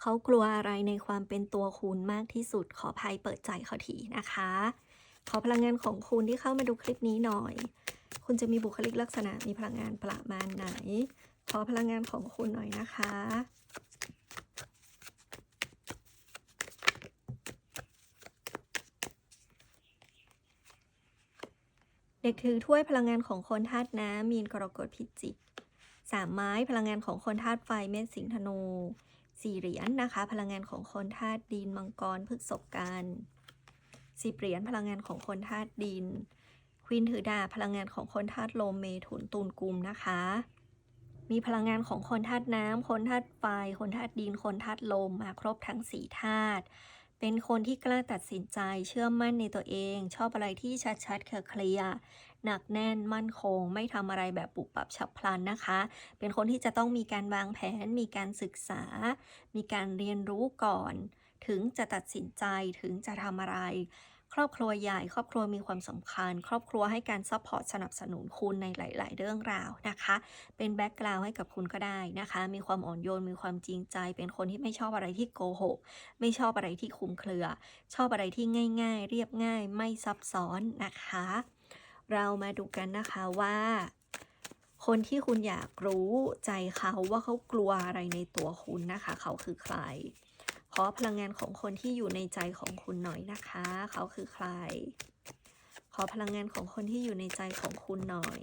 เขากลัวอะไรในความเป็นตัวคุณมากที่สุด ขอภัยเปิดใจเขาทีนะคะ ขอพลังงานของคุณที่เข้ามาดูคลิปนี้หน่อย คุณจะมีบุคลิกลักษณะมีพลังงานประมาณไหน ขอพลังงานของคุณหน่อยนะคะเด็กถือถ้วยพลังงานของคนธาตุน้ำมีนกรกฎพิจิกสามไม้พลังงานของคนธาตุไฟเมษสิงธนู สี่เหรียญนะคะ พลังงานของคนธาตุดินมังกรพฤกษกันสิบเหรียญพลังงานของคนธาตุดิน ควีนถือดาบพลังงานของคนธาตุลมเมถุนตุลกุมนะคะ มีพลังงานของคนธาตุน้ำคนธาตุไฟ คนธาตุดิน คนธาตุลมมาครบทั้งสี่ธาตุเป็นคนที่กล้าตัดสินใจเชื่อมั่นในตัวเอง ชอบอะไรที่ชัดๆเคลียร์ หนักแน่นมั่นคง ไม่ทำอะไรแบบปุบปับฉับพลันนะคะ เป็นคนที่จะต้องมีการวางแผน มีการศึกษา มีการเรียนรู้ก่อน ถึงจะตัดสินใจถึงจะทำอะไร ครอบครัวใหญ่ครอบครัวมีความสำคัญ ครอบครัวให้การซัพพอร์ตสนับสนุนคุณในหลาย ๆ เรื่องราวนะคะ เป็นแบ็กกราวให้กับคุณก็ได้นะคะ มีความอ่อนโยนมีความจริงใจ เป็นคนที่ไม่ชอบอะไรที่โกหกไม่ชอบอะไรที่คุมเครือ ชอบอะไรที่ง่าย ๆ เรียบง่าย ไม่ซับซ้อนนะคะ เรามาดูกันนะคะว่า คนที่คุณอยากรู้ใจเขาว่าเขากลัวอะไรในตัวคุณนะคะ เขาคือใคร ขอพลังงานของคนที่อยู่ในใจของคุณหน่อยนะคะ เขาคือใคร ขอพลังงานของคนที่อยู่ในใจของคุณหน่อย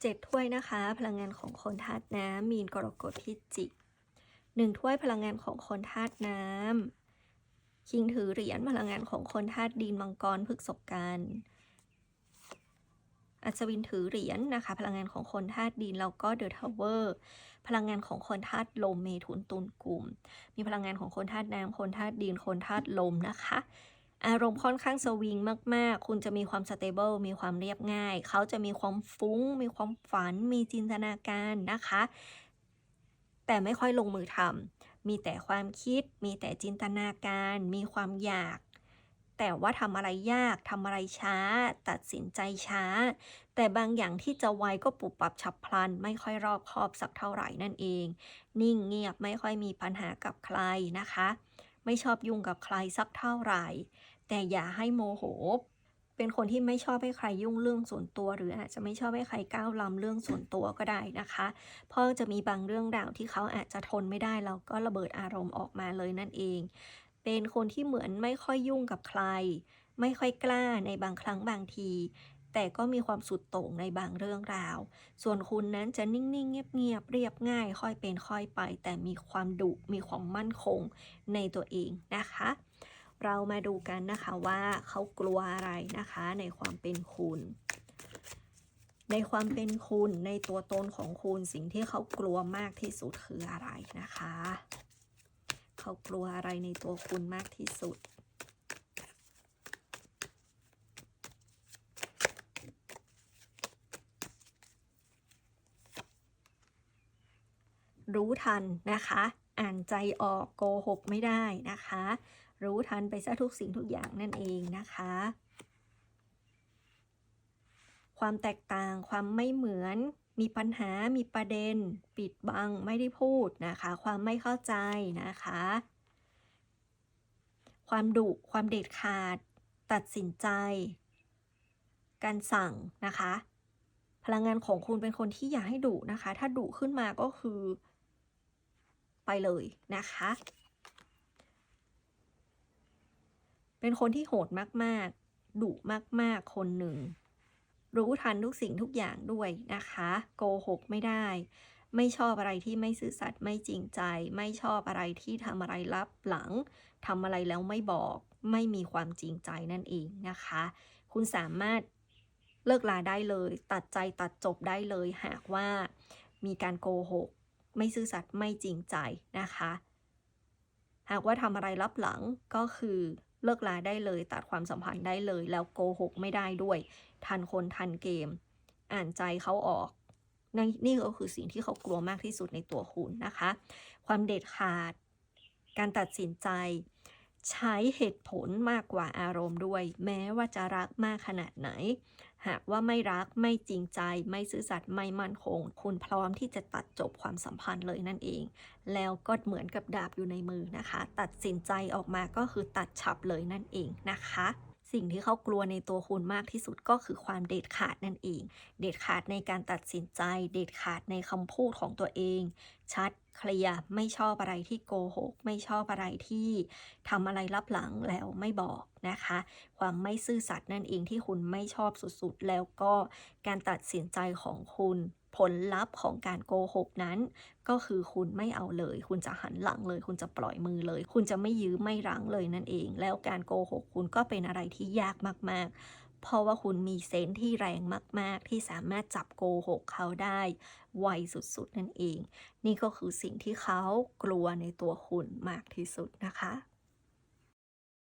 เจ็ดถ้วยนะคะ พลังงานของคนธาตุน้ำมีนกรกฎพิจิกหนึ่งถ้วยพลังงานของคนธาตุน้ำคิงถือเหรียญพลังงานของคนธาตุดินมังกรพฤกษกันอัศวินถือเหรียญนะคะ พลังงานของคนธาตุดินแล้วก็เดอะทาวเวอร์พลังงานของคนธาตุลมเมถุนตุลกลุ่ม มีพลังงานของคนธาตุน้ำคนธาตุดินคนธาตุลมนะคะ อารมณ์ค่อนข้างสวิงมาก ๆ คุณจะมีความสเตเบิลมีความเรียบง่าย เขาจะมีความฟุ้ง มีความฝัน มีจินตนาการนะคะ แต่ไม่ค่อยลงมือทำมีแต่ความคิด มีแต่จินตนาการ มีความอยาก แต่ว่าทำอะไรยากทำอะไรช้า ตัดสินใจช้า แต่บางอย่างที่จะไวก็ปุบปับฉับพลัน ไม่ค่อยรอบคอบสักเท่าไหร่นั่นเอง นิ่งเงียบไม่ค่อยมีปัญหากับใครนะคะ ไม่ชอบยุ่งกับใครสักเท่าไหร่ แต่อย่าให้โมโห เป็นคนที่ไม่ชอบให้ใครยุ่งเรื่องส่วนตัว หรืออาจจะไม่ชอบให้ใครก้าวล้ำเรื่องส่วนตัวก็ได้นะคะเพราะจะมีบางเรื่องราวที่เขาอาจจะทนไม่ได้แล้วก็ระเบิดอารมณ์ออกมาเลยนั่นเอง เป็นคนที่เหมือนไม่ค่อยยุ่งกับใคร ไม่ค่อยกล้าในบางครั้งบางที แต่ก็มีความสุดโต่งในบางเรื่องราว ส่วนคุณนั้นจะนิ่ง ๆ เงียบ ๆ เรียบง่าย ค่อยเป็นค่อยไป แต่มีความดุมีความมั่นคงในตัวเองนะคะ เรามาดูกันนะคะว่าเขากลัวอะไรนะคะในความเป็นคุณ ในความเป็นคุณในตัวตนของคุณสิ่งที่เขากลัวมากที่สุดคืออะไรนะคะ เขากลัวอะไรในตัวคุณมากที่สุด รู้ทันนะคะ อ่านใจออกโกหกไม่ได้นะคะ รู้ทันไปซะทุกสิ่งทุกอย่างนั่นเองนะคะ ความแตกต่างความไม่เหมือนมีปัญหา มีประเด็น ปิดบัง ไม่ได้พูดนะคะ ความไม่เข้าใจนะคะ ความดุ ความเด็ดขาด ตัดสินใจ การสั่งนะคะ พลังงานของคุณเป็นคนที่อยากให้ดุนะคะ ถ้าดุขึ้นมาก็คือ ไปเลยนะคะ เป็นคนที่โหดมากๆ ดุมากๆ คนหนึ่ง รู้ทันทุกสิ่งทุกอย่างด้วยนะคะ โกหกไม่ได้ ไม่ชอบอะไรที่ไม่ซื่อสัตย์ไม่จริงใจ ไม่ชอบอะไรที่ทำอะไรลับหลังทำอะไรแล้วไม่บอก ไม่มีความจริงใจนั่นเองนะคะ คุณสามารถเลิกลาได้เลย ตัดใจตัดจบได้เลยหากว่ามีการโกหก ไม่ซื่อสัตย์ไม่จริงใจนะคะ หากว่าทำอะไรลับหลังก็คือเลิกลาได้เลย ตัดความสัมพันธ์ได้เลย แล้วโกหกไม่ได้ด้วย ทันคนทันเกม อ่านใจเขาออกนนี่ก็คือสิ่งที่เขากลัวมากที่สุดในตัวคุณนะคะ ความเด็ดขาด การตัดสินใจ ใช้เหตุผลมากกว่าอารมณ์ด้วย แม้ว่าจะรักมากขนาดไหน หากว่าไม่รักไม่จริงใจ ไม่ซื่อสัตย์ไม่มั่นคง คุณพร้อมที่จะตัดจบความสัมพันธ์เลยนั่นเอง แล้วก็เหมือนกับดาบอยู่ในมือนะคะ ตัดสินใจออกมาก็คือตัดฉับเลยนั่นเองนะคะ สิ่งที่เขากลัวในตัวคุณมากที่สุดก็คือความเด็ดขาดนั่นเอง เด็ดขาดในการตัดสินใจ เด็ดขาดในคำพูดของตัวเอง ชัดเคลียร์ไม่ชอบอะไรที่โกหก ไม่ชอบอะไรที่ทำอะไรลับหลังแล้วไม่บอกนะคะ ความไม่ซื่อสัตย์นั่นเองที่คุณไม่ชอบสุดๆ แล้วก็การตัดสินใจของคุณ ผลลัพธ์ของการโกหกนั้น ก็คือคุณไม่เอาเลย คุณจะหันหลังเลย คุณจะปล่อยมือเลย คุณจะไม่ยื้อไม่รั้งเลยนั่นเอง แล้วการโกหกคุณก็เป็นอะไรที่ยากมาก ๆ เพราะว่าคุณมีเซนส์ที่แรงมาก ๆ ที่สามารถจับโกหกเขาได้ไวสุด ๆ นั่นเอง นี่ก็คือสิ่งที่เขากลัวในตัวคุณมากที่สุดนะคะ